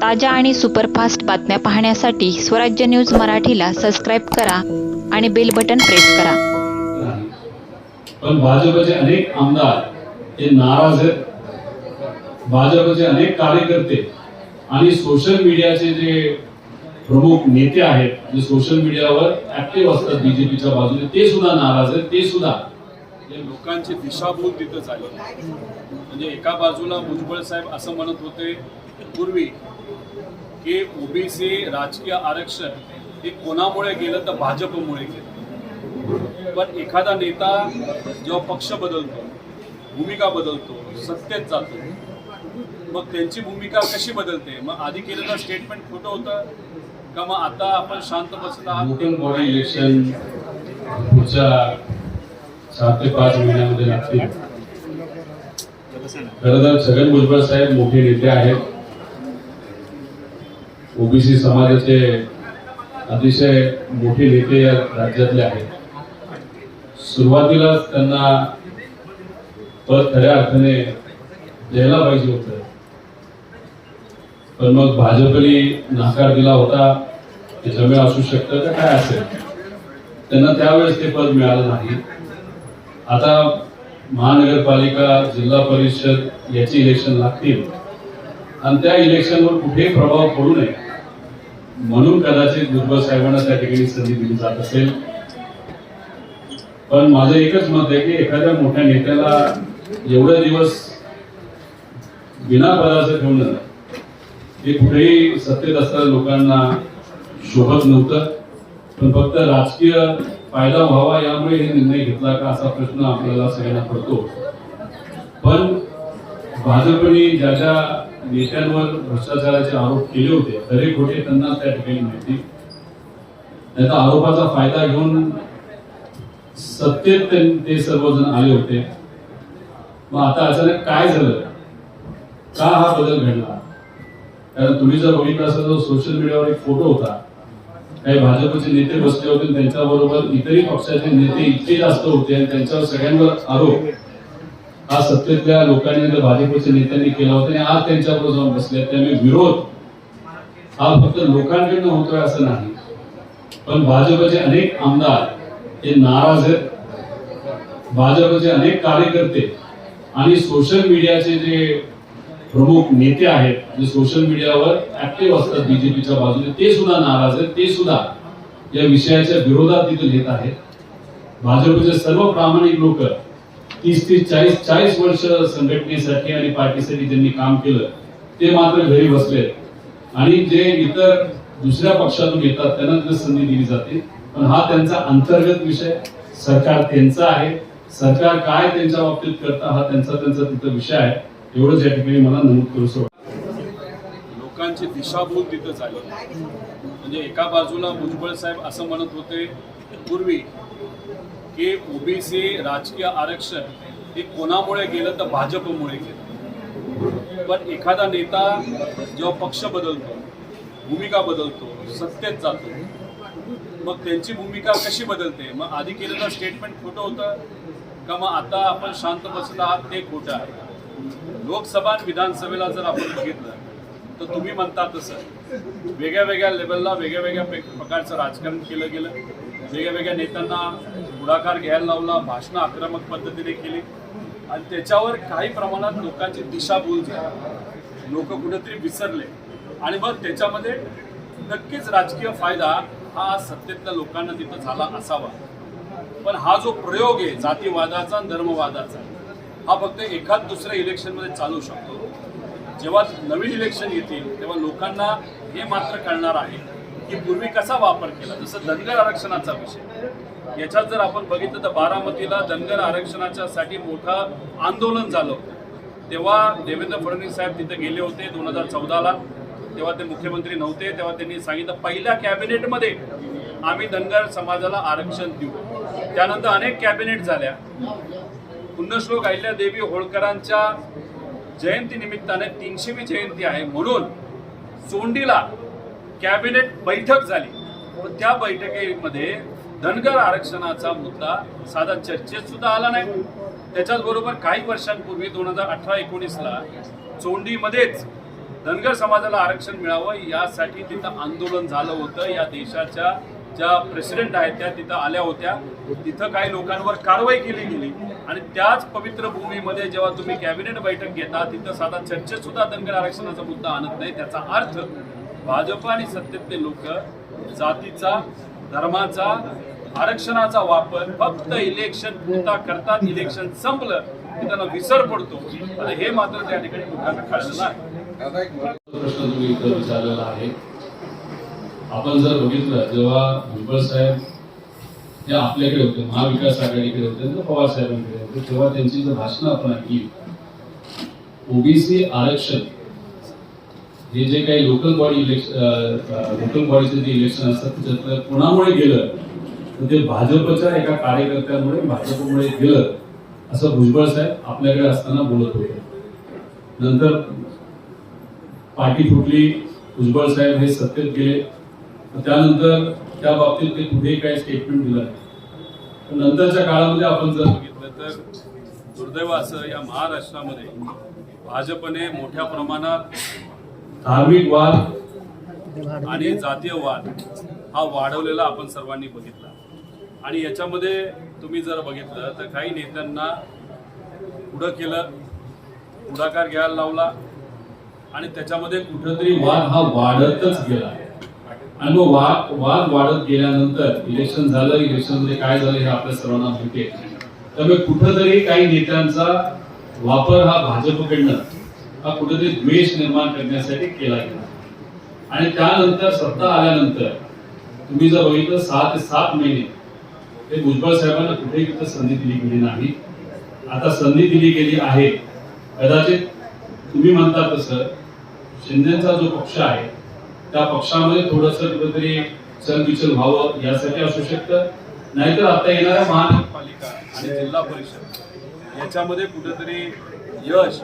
ताज्या आणि सुपरफास्ट बातम्या पाहण्यासाठी स्वराज्य न्यूज मराठीला सबस्क्राईब करा आणि बेल बटन प्रेस करा. पण भाजपचे अनेक आमदार हे नाराज आहेत. भाजपचे अनेक कार्यकर्ते आणि सोशल मीडियाचे जे प्रमुख नेते आहेत जे सोशल मीडियावर ऍक्टिव्ह असतात बीजेपीच्या बाजूने ते सुद्धा नाराज आहेत. ते सुद्धा म्हणजे लोकांची दिशाभूल तिथं झाली. म्हणजे एका बाजूला भुजबळ साहेब असं म्हणत होते पूर्वी की ओबीसी राजकीय आरक्षण हे कोणामुळे गेलं तर भाजपमुळे गेलं. पण एखादा नेता जेव्हा पक्ष बदलतो भूमिका बदलतो सत्तेत जातो मग त्यांची भूमिका कशी बदलते? मग आधी केलेलं स्टेटमेंट खोटं होतं? का मग आता आपण शांत बसत आहात लोकल बॉडी इलेक्शन पुढच्या सात ते पाच महिन्यामध्ये लागतील. खरं तर छगन भुजबळ साहेब मोठे नेते आहेत. ओबीसी समाजाचे अतिशय मोठे नेते या राज्यातले आहेत. सुरुवातीलाच त्यांना पद खऱ्या अर्थाने द्यायला पाहिजे होतं. पण मग भाजपने नाकार दिला होता. त्याच्यामुळे असू शकतं का? काय असेल? त्यांना त्यावेळेस ते पद मिळालं नाही. आता महानगरपालिका जिल्हा परिषद याची इलेक्शन लागतील. आणि त्या इलेक्शनवर कुठेही प्रभाव पडू नये म्हणून कदाचित दुर्गा साहेबांना त्या ठिकाणी संधी दिली जात असेल. पण माझं एकच मत आहे की एखाद्या मोठ्या नेत्याला एवढे दिवस बिना पदाचं ठेवणं हे कुठेही सत्तेत असणाऱ्या लोकांना शोभत नव्हतं. पण फक्त राजकीय फायदा व्हावा यामुळे हे निर्णय घेतला का? असा प्रश्न आपल्याला सगळ्यांना पडतो. पण भाजपने ज्या ज्या नेत्यांवर भ्रष्टाचाराचे आरोप केले होते खरे खोटे त्यांना त्या ठिकाणी माहिती. त्याचा आरोपाचा फायदा घेऊन सत्तेत ते- ते सर्वजण आले होते. मग आता अचानक काय झालं? का हा बदल घडला? कारण तुम्ही जर बघितला असेल तर सोशल मीडियावर एक फोटो होता. काही भाजपचे नेते बसले होते आणि त्यांच्याबरोबर इतरही पक्षाचे नेते इतके जास्त होते आणि त्यांच्यावर सगळ्यांवर आरोप. हा सत्तेतल्या लोकांनी भाजपच्या नेत्यांनी केला होता आणि आज त्यांच्याबरोबर जाऊन बसले त्यामुळे विरोध हा फक्त लोकांकडनं होतोय असं नाही. पण भाजपचे अनेक आमदार हे नाराज आहेत. भाजपचे अनेक कार्यकर्ते आणि सोशल मीडियाचे जे प्रमुख नेते आहेत जे सोशल मीडियावर ऍक्टिव्ह असतात बीजेपीच्या बाजूने ते सुद्धा नाराज आहेत ते सुद्धा या विषयाच्या विरोधात तिथे लिहित आहेत. भाजपचे सर्व प्रामाणिक लोक तीस तीस चाळीस चाळीस वर्ष संघटनेसाठी आणि पार्टीसाठी ज्यांनी काम केलं ते मात्र घरी बसलेत आणि जे इतर दुसऱ्या पक्षातून येतात त्यांना तिथे संधी दिली जाते. पण हा त्यांचा अंतर्गत विषय सरकार त्यांचा आहे. सरकार काय त्यांच्या बाबतीत करतं हा त्यांचा त्यांचा तिथं विषय आहे. एवढंच या ठिकाणी मला नमूद करू लोकांची दिशाभूल तिथं झाली. म्हणजे एका बाजूला भुजबळ साहेब असं म्हणत होते पूर्वी की ओबीसी राजकीय आरक्षण हे कोणामुळे गेलं तर भाजपमुळे गेलं. पण एखादा नेता जेव्हा पक्ष बदलतो भूमिका बदलतो सत्तेत जातो मग त्यांची भूमिका कशी बदलते? मग आधी केलेलं स्टेटमेंट खोटं होतं? का मग आता आपण शांत बसत आहात? ते खोटं आहे. लोकसभा आणि विधानसभेला जर आपण बघितलं तर तुम्ही म्हणता तसं. वेगळ्या वेगळ्या लेवलला वेगळ्या वेगळ्या प्रकारचं राजकारण केलं गेलं. वेगळ्या वेगळ्या नेत्यांना पुढाकार घ्यायला लावला भाषणं आक्रमक पद्धतीने केली. आणि त्याच्यावर काही प्रमाणात लोकांची दिशाभूल झाली. लोक कुठेतरी विसरले. आणि मग त्याच्यामध्ये नक्कीच राजकीय फायदा हा सत्तेतल्या लोकांना तिथं झाला असावा. पण हा जो प्रयोग आहे जातीवादाचा धर्मवादाचा हा फक्त एखाद दुसऱ्या इलेक्शनमध्ये चालू शकतो. जेव्हा नवीन इलेक्शन येतील तेव्हा लोकांना हे मात्र कळणार आहे की पूर्वी कसा वापर केला. जसं धनगर आरक्षणाचा विषय. याच्यात जर आपण बघितलं तर बारामतीला धनगर आरक्षणाच्या साठी मोठं आंदोलन झालं होतं. तेव्हा देवेंद्र फडणवीस साहेब तिथे गेले होते दोन हजार चौदाला. तेव्हा ते मुख्यमंत्री नव्हते तेव्हा त्यांनी सांगितलं पहिल्या कॅबिनेटमध्ये आम्ही धनगर समाजाला आरक्षण देऊ. त्यानंतर अनेक कॅबिनेट झाल्या. पुण्यश्लोक अहिल्या देवी होळकरांच्या जयंती निमित्ताने तीनशेवी जयंती आहे. म्हणून चोंडीला कॅबिनेट बैठक झाली. त्या बैठकीमध्ये धनगर आरक्षणाचा मुद्दा साधा चर्चेत सुद्धा आला नाही. त्याच्याच बरोबर काही वर्षांपूर्वी दोन हजार अठरा एकोणीसला चोंडीमध्येच धनगर समाजाला आरक्षण मिळावं यासाठी तिथं आंदोलन झालं होतं. या देशाच्या ज्या प्रेसिडेंट आहेत त्या तिथं आल्या होत्या. तिथं काही लोकांवर कारवाई केली गेली. आणि त्याच पवित्र भूमीमध्ये जेव्हा तुम्ही कॅबिनेट बैठक घेता तिथं साधा चर्चेत सुद्धा धनगर आरक्षणाचा मुद्दा आणत नाही. त्याचा अर्थ भाजप आणि सत्तेतले लोक जातीचा धर्माचा आरक्षणाचा वापर फक्त इलेक्शन पुरता करतात. इलेक्शन संपलं की त्यांना विसर पडतो. आणि हे मात्र त्या ठिकाणी लोकांना कळलं नाही प्रश्न तुम्ही इथं विचारलेला आहे आपण जर बघितलं जेव्हा भुजबळ साहेब हे आपल्याकडे होते महाविकास आघाडीकडे होते तर पवार साहेबांकडे होते तेव्हा त्यांची जर भाषणं आपण ऐकली ओबीसी आरक्षण हे जे काही लोकल बॉडी इलेक्शन लोकल बॉडीचे जे इलेक्शन असतात त्याच्यातलं कोणामुळे गेलं? तर ते भाजपच्या एका कार्यकर्त्यामुळे भाजपमुळे गेलं असं भुजबळ साहेब आपल्याकडे असताना बोलत होते. नंतर पार्टी फुटली भुजबळ साहेब हे सत्तेत गेले. त्यानंतर त्या बाबतीत ते पुढे काही स्टेटमेंट दिलं नंतरच्या काळामध्ये आपण जर बघितलं तर दुर्दैव असं या महाराष्ट्रामध्ये भाजपने मोठ्या प्रमाणात धार्मिक वाद आणि जातीय वाद हा वाढवलेला आपण सर्वांनी बघितला. आणि याच्यामध्ये तुम्ही जर बघितलं तर काही नेत्यांना पुढं केलं पुढाकार घ्यायला लावला आणि त्याच्यामध्ये कुठंतरी वाद हा वाढतच गेला. आणि मग वाद वाद वाढत गेल्यानंतर इलेक्शन झालं इलेक्शनमध्ये काय झालं हे आपल्या सर्वांना माहिती आहे. त्यामुळे कुठंतरी काही नेत्यांचा वापर हा भाजपकडनं हा कुठेतरी द्वेष निर्माण करण्यासाठी केला गेला. आणि त्यानंतर सत्ता आल्यानंतर तुम्ही जर बघितलं सहा ते सात महिने ते भुजबळ साहेबांना कुठेही कुठं संधी दिली गेली नाही. आता संधी दिली गेली आहे. कदाचित तुम्ही म्हणता तसं शिंदेचा जो पक्ष आहे त्या पक्षामध्ये थोडस कुठेतरी चलबिचल व्हावं यासाठी असू शकतं. नाहीतर आता येणाऱ्या महानगरपालिका आणि जिल्हा परिषद याच्यामध्ये कुठेतरी यश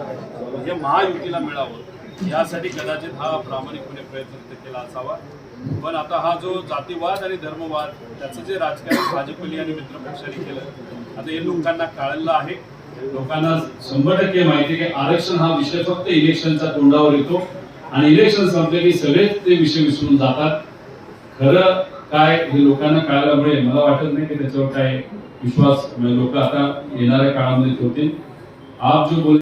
हे महायुतीला मिळावं यासाठी कदाचित हा प्रामाणिकपणे प्रयत्न केला असावा. पण आता हा जो जातीवाद आणि धर्मवाद त्याचं जे राजकारण भाजपने आणि मित्रपक्षाने केलं आता हे लोकांना कळलं आहे. लोकांना शंभर टक्के माहिती की आरक्षण हा विषय फक्त इलेक्शनच्या तोंडावर येतो. आणि इलेक्शन संपले की सगळेच ते विषय विसरून जातात. खरं काय हे लोकांना कळायला मिळेल. मला वाटत नाही की त्याच्यावर काय विश्वास लोक आता येणाऱ्या काळामध्ये ठेवतील. आप जो बोल